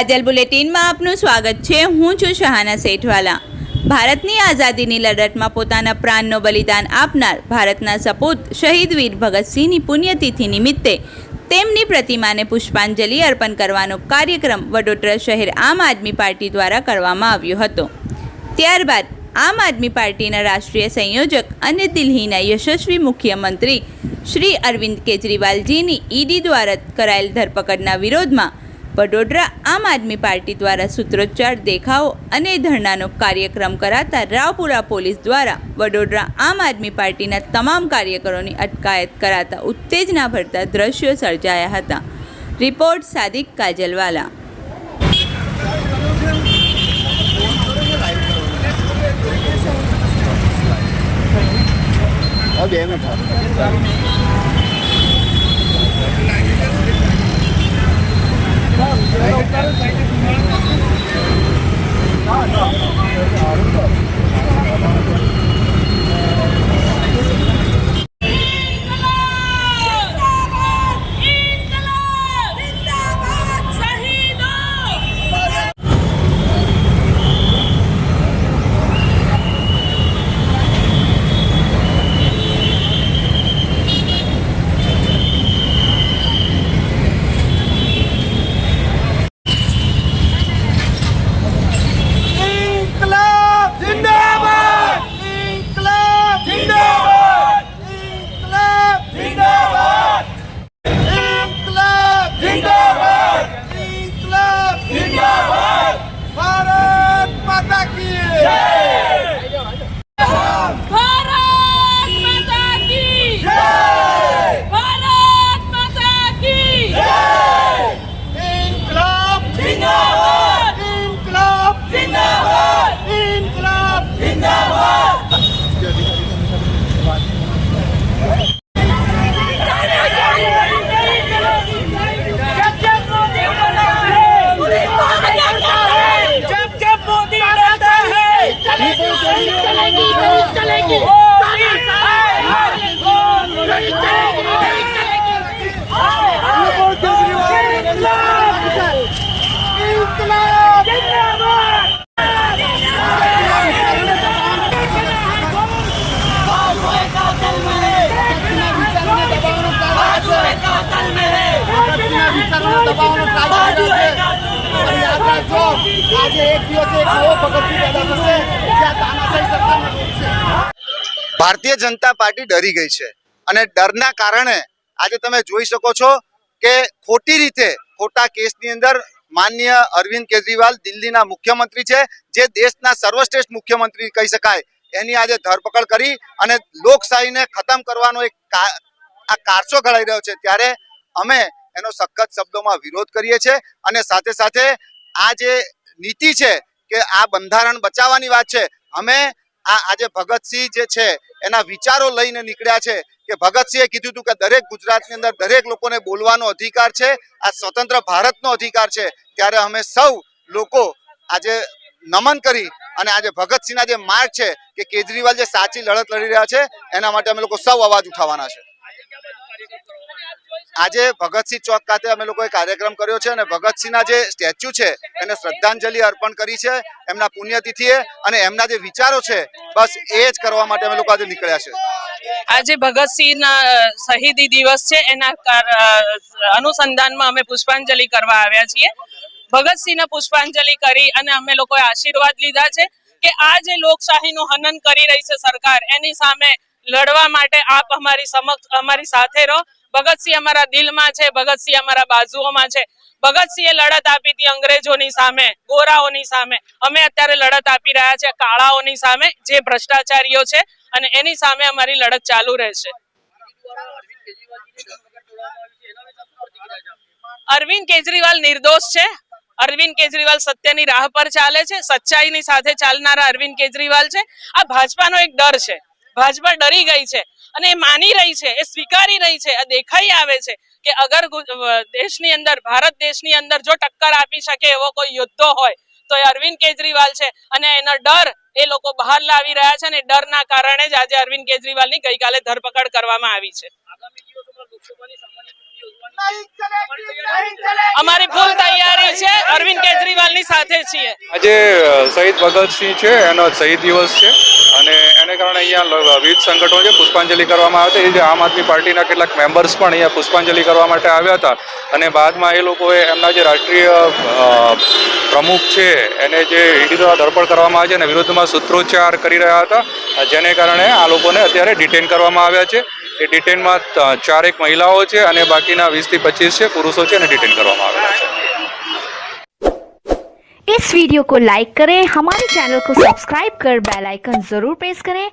કાજલ બુલેટિનમાં આપનું સ્વાગત છે. હું છું શહાના સેઠવાલા ભારતની આઝાદીની લડતમાં પોતાના પ્રાણનો બલિદાન આપનાર ભારતના સપૂત શહીદ વીર ભગતસિંહની પુણ્યતિથિ નિમિત્તે તેમની પ્રતિમાને પુષ્પાંજલિ અર્પણ કરવાનો કાર્યક્રમ વડોદરા શહેર આમ આદમી પાર્ટી દ્વારા કરવામાં આવ્યો હતો. ત્યારબાદ આમ આદમી પાર્ટીના રાષ્ટ્રીય સંયોજક અને દિલ્હીના યશસ્વી મુખ્યમંત્રી શ્રી અરવિંદ કેજરીવાલજીની ઈડી દ્વારા કરાયેલ ધરપકડના વિરોધમાં વડોદરા આમ આદમી પાર્ટી દ્વારા સૂત્રોચ્ચાર, દેખાવો અને ધરણાનો કાર્યક્રમ કરાતા રાવપુરા પોલીસ દ્વારા વડોદરા આમ આદમી પાર્ટીના તમામ કાર્યકરોની અટકાયત કરાતા ઉત્તેજના ભરતા દ્રશ્યો સર્જાયા હતા. રિપોર્ટ સાદિક કાજલવાલા. બે મિનિટ. આજે એક દિવસે એક ભારતીય જનતા પાર્ટી ડરી ગઈ છે. અને ડરના કારણે આજે તમે જોઈ શકો છો કે ખોટી રીતે ખોટા કેસની અંદર માન્ય અરવિંદ કેજરીવાલ દિલ્હીના મુખ્યમંત્રી છે. જે દેશના સર્વશ્રેષ્ઠ મુખ્યમંત્રી કહી શકાય. એની આજે ધરપકડ કરી અને લોકશાહીને ખતમ કરવાનો એક આ કારસો ઘડાઈ રહ્યો છે. ત્યારે અમે એનો સખત શબ્દોમાં વિરોધ કરીએ છીએ અને સાથે સાથે આ જે નીતિ છે કે આ બંધારણ બચાવવાની વાત છે, અમે આ આજે ભગતસિંહ જે છે, એના વિચારો લઈને નીકળ્યા છે કે ભગતસિંહે કીધું હતું કે દરેક ગુજરાતની અંદર દરેક લોકોને બોલવાનો અધિકાર છે, આ સ્વતંત્ર ભારતનો અધિકાર છે, ત્યારે અમે સૌ લોકો આજે નમન કરી અને આજે ભગતસિંહના જે માર્ગ છે કે કેજરીવાલ જે સાચી લડત લડી રહ્યા છે, એના માટે અમે લોકો સૌ અવાજ ઉઠાવવાના છે. આજે ભગતસિંહ ચોક ખાતે અમે લોકોએ કાર્યક્રમ કર્યો છે અને ભગતસિંહના જે સ્ટેચ્યુ છે, એને શ્રદ્ધાંજલિ અર્પણ કરી છે એમના પુણ્યતિથિએ અને એમના જે વિચારો છે, બસ એ જ કરવા માટે અમે લોકો આજે નીકળ્યા છે. આજે ભગતસિંહના શહીદી દિવસ છે, એના અનુસંધાનમાં અમે પુષ્પાંજલિ કરવા આવ્યા છીએ. ભગતસિંહને પુષ્પાંજલિ કરી અને અમે લોકોએ આશીર્વાદ લીધા છે કે આ જે લોકશાહીનું હનન કરી રહી છે સરકાર, એની સામે લડવા માટે આપ અમારી સમક્ષ, અમારી સાથે રહો. ભગતસિંહ અમારા દિલમાં છે, ભગતસિંહ અમારા બાજુઓમાં છે. ભગતસિંહે લડત આપી હતી અંગ્રેજોની સામે, ગોરાઓની સામે. અમે અત્યારે લડત આપી રહ્યા છે કાળાઓની સામે, જે ભ્રષ્ટાચારીઓ છે, અને એની સામે અમારી લડત ચાલુ રહેશે. અરવિંદ કેજરીવાલ નિર્દોષ છે. અરવિંદ કેજરીવાલ સત્યની રાહ પર ચાલે છે, સચ્ચાઈની સાથે ચાલનારા અરવિંદ કેજરીવાલ છે. આ ભાજપાનો એક ડર છે. ભાજપા ડરી ગઈ છે અને એ માની રહી છે, એ સ્વીકારી રહી છે દેખાઈ આવે છે કે અગર દેશની અંદર, ભારત દેશની અંદર જો ટક્કર આપી શકે એવો કોઈ યોદ્ધો હોય, તો એ અરવિંદ કેજરીવાલ છે અને એનો ડર એ લોકો બહાર લાવી રહ્યા છે અને ડરના કારણે જ આજે અરવિંદ કેજરીવાલની ગઈકાલે ધરપકડ કરવામાં આવી છે. અમારી ફૂલ તૈયારી છે. અરવિંદ કેજરીવાલની સાથે છીએ. આજે શહીદ ભગતસિંહ છે, એનો શહીદ દિવસ છે. અને એને કારણે અહીંયા વિવિધ સંગઠનો છે, પુષ્પાંજલિ કરવામાં આવે છે. જે આમ આદમી પાર્ટીના કેટલાક મેમ્બર્સ પણ અહીંયા પુષ્પાંજલિ કરવા માટે આવ્યા હતા. અને બાદમાં એ લોકોએ એમના જે રાષ્ટ્રીય પ્રમુખ છે, એને જે ઈડી દ્વારા ધરપકડ કરવામાં આવી છે અને વિરુદ્ધમાં સૂત્રોચ્ચાર કરી રહ્યા હતા. જેને કારણે આ લોકોને અત્યારે ડિટેન કરવામાં આવ્યા છે. એ ડિટેનમાં ત- ચારેક મહિલાઓ છે અને બાકીના વીસથી પચીસ છે પુરુષો છે અને ડિટેન કરવામાં આવેલા છે इस वीडियो को लाइक करें हमारे चैनल को सब्सक्राइब कर बेल आइकन जरूर प्रेस करें